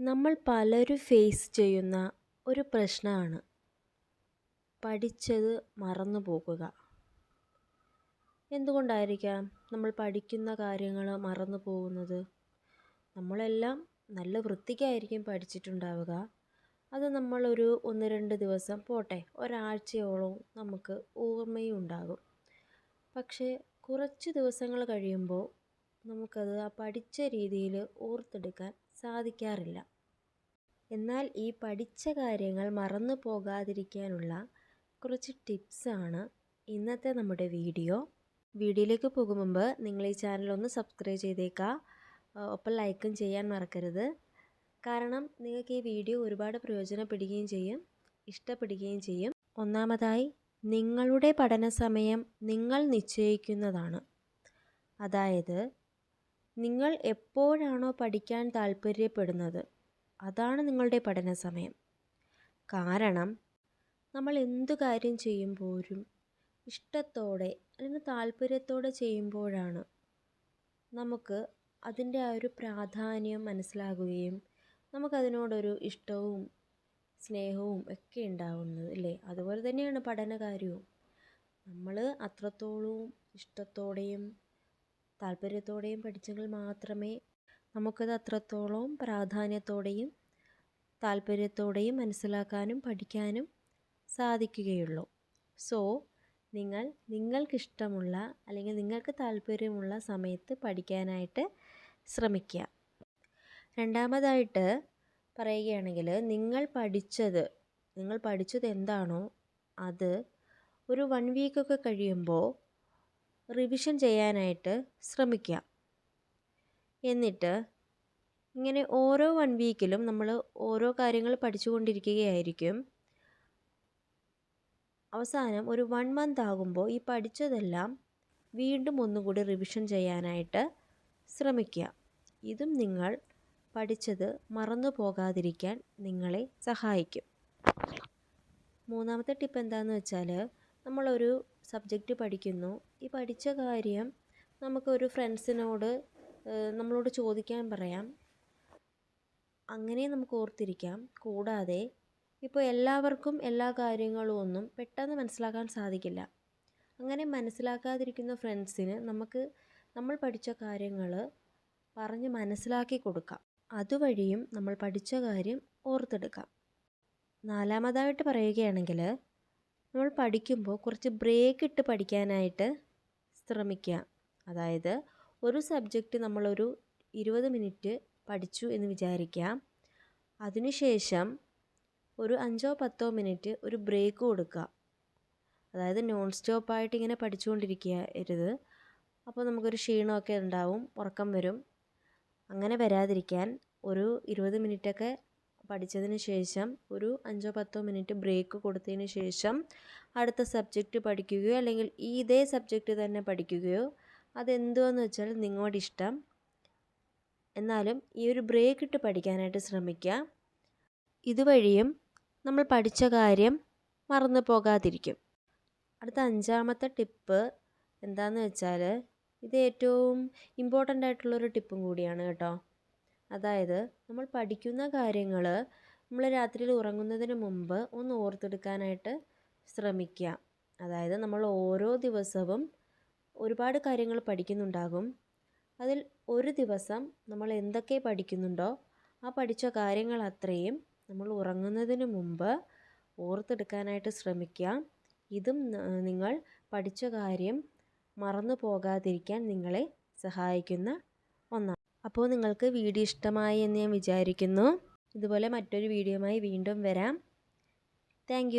നമ്മൾ പലരും ഫേസ് ചെയ്യുന്ന ഒരു പ്രശ്നമാണ്. പഠിച്ചത് മറന്നു പോകുക. എന്തുകൊണ്ടായിരിക്കാം നമ്മൾ പഠിക്കുന്ന കാര്യങ്ങൾ മറന്നു പോകുന്നത്? നമ്മളെല്ലാം നല്ല വൃത്തിക്കായിരിക്കും പഠിച്ചിട്ടുണ്ടാവുക. അത് നമ്മളൊരു ഒന്ന് രണ്ട് ദിവസം പോട്ടെ ഒരാഴ്ചയോളം നമുക്ക് ഓർമ്മയും ഉണ്ടാകും പക്ഷേ കുറച്ച് ദിവസങ്ങൾ കഴിയുമ്പോൾ നമുക്കത് ആ പഠിച്ച രീതിയിൽ ഓർത്തെടുക്കാൻ സാധിക്കാറില്ല. എന്നാൽ ഈ പഠിച്ച കാര്യങ്ങൾ മറന്നു പോകാതിരിക്കാനുള്ള കുറച്ച് ടിപ്സാണ് ഇന്നത്തെ നമ്മുടെ വീഡിയോ. വീഡിയോയിലേക്ക് പോകും മുമ്പ് നിങ്ങൾ ഈ ചാനൽ ഒന്ന് സബ്സ്ക്രൈബ് ചെയ്തേക്കുക ഒപ്പം ലൈക്കും ചെയ്യാൻ മറക്കരുത്. കാരണം നിങ്ങൾക്ക് ഈ വീഡിയോ ഒരുപാട് പ്രയോജനപ്പെടുകയും ചെയ്യും ഇഷ്ടപ്പെടുകയും ചെയ്യും. ഒന്നാമതായി നിങ്ങളുടെ പഠന സമയം നിങ്ങൾ നിശ്ചയിക്കുന്നതാണ്. അതായത് നിങ്ങൾ എപ്പോഴാണോ പഠിക്കാൻ താല്പര്യപ്പെടുന്നത്? അതാണ് നിങ്ങളുടെ പഠന സമയം. കാരണം നമ്മൾ എന്തു കാര്യം ചെയ്യുമ്പോഴും ഇഷ്ടത്തോടെ അല്ലെങ്കിൽ താല്പര്യത്തോടെ ചെയ്യുമ്പോഴാണ് നമുക്ക് അതിന്റെ ആ ഒരു പ്രാധാന്യം മനസ്സിലാകുകയും നമുക്കതിനോടൊരു ഇഷ്ടവും സ്നേഹവും ഒക്കെ ഉണ്ടാവുന്നത് അല്ലേ? അതുപോലെ തന്നെയാണ് പഠനകാര്യവും. നമ്മൾ അത്രത്തോളവും ഇഷ്ടത്തോടെയും താല്പര്യത്തോടെയും പഠിച്ചെങ്കിൽ മാത്രമേ നമുക്കത് അത്രത്തോളം പ്രാധാന്യത്തോടെയും താല്പര്യത്തോടെയും മനസ്സിലാക്കാനും പഠിക്കാനും സാധിക്കുകയുള്ളൂ. സോ നിങ്ങൾ നിങ്ങൾക്കിഷ്ടമുള്ള അല്ലെങ്കിൽ നിങ്ങൾക്ക് താല്പര്യമുള്ള സമയത്ത് പഠിക്കാനായിട്ട് ശ്രമിക്കുക. രണ്ടാമതായിട്ട് പറയുകയാണെങ്കിൽ നിങ്ങൾ പഠിച്ചത് നിങ്ങൾ പഠിച്ചത് എന്താണോ അത് ഒരു വൺ വീക്കൊക്കെ കഴിയുമ്പോൾ റിവിഷൻ ചെയ്യാനായിട്ട് ശ്രമിക്കുക. എന്നിട്ട് ഇങ്ങനെ ഓരോ വൺ വീക്കിലും നമ്മൾ ഓരോ കാര്യങ്ങൾ പഠിച്ചുകൊണ്ടിരിക്കുകയായിരിക്കും. അവസാനം ഒരു വൺ മന്ത് ആകുമ്പോൾ ഈ പഠിച്ചതെല്ലാം വീണ്ടും ഒന്നുകൂടി റിവിഷൻ ചെയ്യാനായിട്ട് ശ്രമിക്കുക. ഇതും നിങ്ങൾ പഠിച്ചത് മറന്നു പോകാതിരിക്കാൻ നിങ്ങളെ സഹായിക്കും. മൂന്നാമത്തെ ടിപ്പ് എന്താണെന്ന് വെച്ചാൽ നമ്മളൊരു സബ്ജക്റ്റ് പഠിക്കുന്നു. ഈ പഠിച്ച കാര്യം നമുക്കൊരു ഫ്രണ്ട്സിനോട് നമ്മളോട് ചോദിക്കാൻ പറയാം. അങ്ങനെ നമുക്ക് ഓർത്തിരിക്കാം. കൂടാതെ ഇപ്പോൾ എല്ലാവർക്കും എല്ലാ കാര്യങ്ങളും ഒന്നും പെട്ടെന്ന് മനസ്സിലാക്കാൻ സാധിക്കില്ല. അങ്ങനെ മനസ്സിലാക്കാതിരിക്കുന്ന ഫ്രണ്ട്സിന് നമുക്ക് നമ്മൾ പഠിച്ച കാര്യങ്ങൾ പറഞ്ഞ് മനസ്സിലാക്കി കൊടുക്കാം. അതുവഴിയും നമ്മൾ പഠിച്ച കാര്യം ഓർത്തെടുക്കാം. നാലാമതായിട്ട് പറയുകയാണെങ്കിൽ നമ്മൾ പഠിക്കുമ്പോൾ കുറച്ച് ബ്രേക്ക് ഇട്ട് പഠിക്കാനായിട്ട് ശ്രമിക്കുക. അതായത് ഒരു സബ്ജക്റ്റ് നമ്മളൊരു ഇരുപത് മിനിറ്റ് പഠിച്ചു എന്ന് വിചാരിക്കാം അതിനുശേഷം ഒരു അഞ്ചോ പത്തോ മിനിറ്റ് ഒരു ബ്രേക്ക് കൊടുക്കുക. അതായത് നോൺ സ്റ്റോപ്പായിട്ട് ഇങ്ങനെ പഠിച്ചുകൊണ്ടിരിക്കരുത്. അപ്പോൾ നമുക്കൊരു ക്ഷീണമൊക്കെ ഉണ്ടാവും ഉറക്കം വരും. അങ്ങനെ വരാതിരിക്കാൻ ഒരു ഇരുപത് മിനിറ്റൊക്കെ പഠിച്ചതിന് ശേഷം ഒരു അഞ്ചോ പത്തോ മിനിറ്റ് ബ്രേക്ക് കൊടുത്തതിന് ശേഷം അടുത്ത സബ്ജക്റ്റ് പഠിക്കുകയോ അല്ലെങ്കിൽ ഈ ഇതേ സബ്ജക്റ്റ് തന്നെ പഠിക്കുകയോ അതെന്തുവെന്ന് വെച്ചാൽ നിങ്ങളുടെ ഇഷ്ടം. എന്നാലും ഈ ഒരു ബ്രേക്ക് ഇട്ട് പഠിക്കാനായിട്ട് ശ്രമിക്കുക. ഇതുവഴിയും നമ്മൾ പഠിച്ച കാര്യം മറന്നു പോകാതിരിക്കും. അടുത്ത അഞ്ചാമത്തെ ടിപ്പ് എന്താണെന്ന് വെച്ചാൽ ഇത് ഏറ്റവും ഇമ്പോർട്ടന്റ് ആയിട്ടുള്ളൊരു ടിപ്പും കൂടിയാണ് കേട്ടോ. അതായത് നമ്മൾ പഠിക്കുന്ന കാര്യങ്ങൾ നമ്മൾ രാത്രിയിൽ ഉറങ്ങുന്നതിന് മുമ്പ് ഒന്ന് ഓർത്തെടുക്കാനായിട്ട് ശ്രമിക്കുക. അതായത് നമ്മൾ ഓരോ ദിവസവും ഒരുപാട് കാര്യങ്ങൾ പഠിക്കുന്നുണ്ടാകും. അതിൽ ഒരു ദിവസം നമ്മൾ എന്തൊക്കെ പഠിക്കുന്നുണ്ടോ ആ പഠിച്ച കാര്യങ്ങൾ അത്രയും നമ്മൾ ഉറങ്ങുന്നതിന് മുമ്പ് ഓർത്തെടുക്കാനായിട്ട് ശ്രമിക്കുക. ഇതും നിങ്ങൾ പഠിച്ച കാര്യം മറന്നു പോകാതിരിക്കാൻ നിങ്ങളെ സഹായിക്കുന്ന ഒന്നാണ്. അപ്പോൾ നിങ്ങൾക്ക് വീഡിയോ ഇഷ്ടമായി എന്ന് ഞാൻ വിചാരിക്കുന്നു. ഇതുപോലെ മറ്റൊരു വീഡിയോയുമായി വീണ്ടും വരാം. താങ്ക്